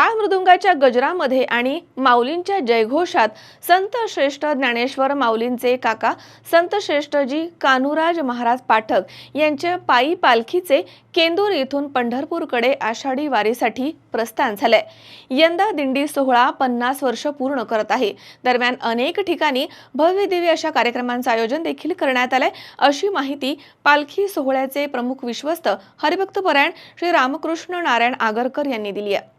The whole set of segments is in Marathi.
टाळ मृदुंगाच्या गजरामध्ये आणि माऊलींच्या जयघोषात संत श्रेष्ठ ज्ञानेश्वर माऊलींचे काका संत श्रेष्ठजी कान्हूराज महाराज पाठक यांच्या पायी पालखीचे केंदूर येथून पंढरपूरकडे आषाढी वारीसाठी प्रस्थान झालंय. यंदा दिंडी सोहळा पन्नास वर्ष पूर्ण करत आहे. दरम्यान अनेक ठिकाणी भव्य दिव्य अशा कार्यक्रमांचं आयोजन देखील करण्यात आलंय. अशी माहिती पालखी सोहळ्याचे प्रमुख विश्वस्त हरिभक्तपरायण श्री रामकृष्ण नारायण आगरकर यांनी दिली आहे.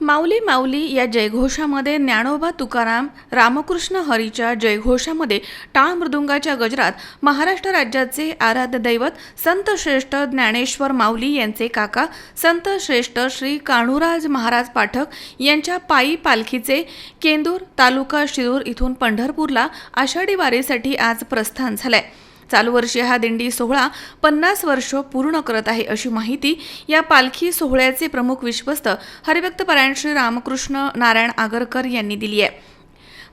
माऊली माऊली या जयघोषामध्ये ज्ञानोबा तुकाराम रामकृष्ण हरीच्या जयघोषामध्ये टाळ मृदुंगाच्या गजरात महाराष्ट्र राज्याचे आराध्य दैवत संत श्रेष्ठ ज्ञानेश्वर माऊली यांचे काका संत श्रेष्ठ श्री कान्हूराज महाराज पाठक यांच्या पायी पालखीचे केंदूर तालुका शिरूर इथून पंढरपूरला आषाढी वारीसाठी आज प्रस्थान झालंय. चालू वर्षी हा दिंडी सोहळा पन्नास वर्ष पूर्ण करत आहे अशी माहिती या पालखी सोहळ्याचे प्रमुख विश्वस्त हरिभक्तपरायण श्री रामकृष्ण नारायण आगरकर यांनी दिली आहे.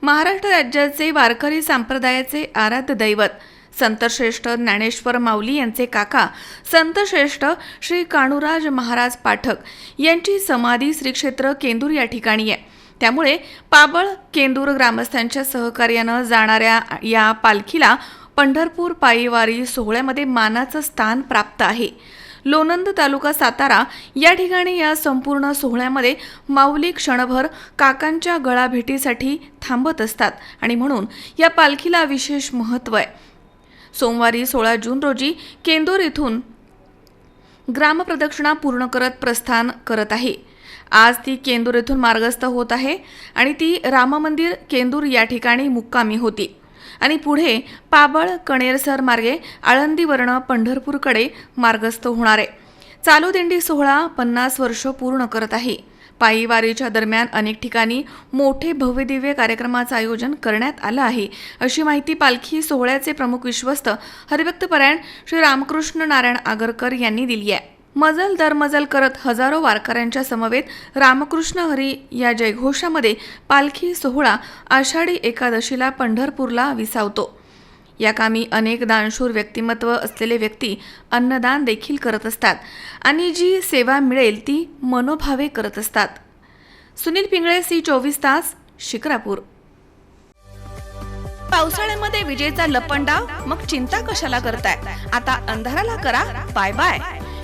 महाराष्ट्र राज्याचे वारकरी संप्रदायाचे आराध्य दैवत संतश्रेष्ठ ज्ञानेश्वर माऊली यांचे काका संतश्रेष्ठ श्री काणूराज महाराज पाठक यांची समाधी श्री क्षेत्र केंदूर या ठिकाणी आहे. त्यामुळे पाबळ केंदूर ग्रामस्थांच्या सहकार्यानं जाणाऱ्या या पालखीला पंढरपूर पायीवारी सोहळ्यामध्ये मानाचं स्थान प्राप्त आहे. लोणंद तालुका सातारा या ठिकाणी या संपूर्ण सोहळ्यामध्ये माऊली क्षणभर काकांच्या गळाभेटीसाठी थांबत असतात आणि म्हणून या पालखीला विशेष महत्त्व आहे. सोमवारी सोळा जून रोजी केंदूर इथून ग्रामप्रदक्षिणा पूर्ण करत प्रस्थान करत आहे. आज ती केंदूर येथून मार्गस्थ होत आहे आणि ती राममंदिर केंदूर या ठिकाणी मुक्कामी होती. आणि पुढे पाबळ कणेरसर मार्गे आळंदीवर्ण पंढरपूरकडे मार्गस्थ होणार आहे. चालू दिंडी सोहळा पन्नास वर्ष पूर्ण करत आहे. पायी वारीच्या दरम्यान अनेक ठिकाणी मोठे भव्यदिव्य कार्यक्रमाचं आयोजन करण्यात आलं आहे. अशी माहिती पालखी सोहळ्याचे प्रमुख विश्वस्त हरिभक्तपरायण श्री रामकृष्ण नारायण आगरकर यांनी दिली आहे. मजल दरमजल करत हजारो वारकऱ्यांच्या समवेत रामकृष्ण हरी या जयघोषामध्ये पालखी सोहळा आषाढी एकादशीला पंढरपूरला विसावतो. या कामी अनेक दानशूर व्यक्तिमत्व असलेले व्यक्ती अन्नदान देखील करत असतात आणि जी सेवा मिळेल ती मनोभावे करत असतात. सुनील पिंगळे सी चोवीस तास शिक्रापूर. पावसाळ्यामध्ये विजेचा लपंडाव? मग चिंता कशाला करताय? आता अंधाराला करा. Bye bye.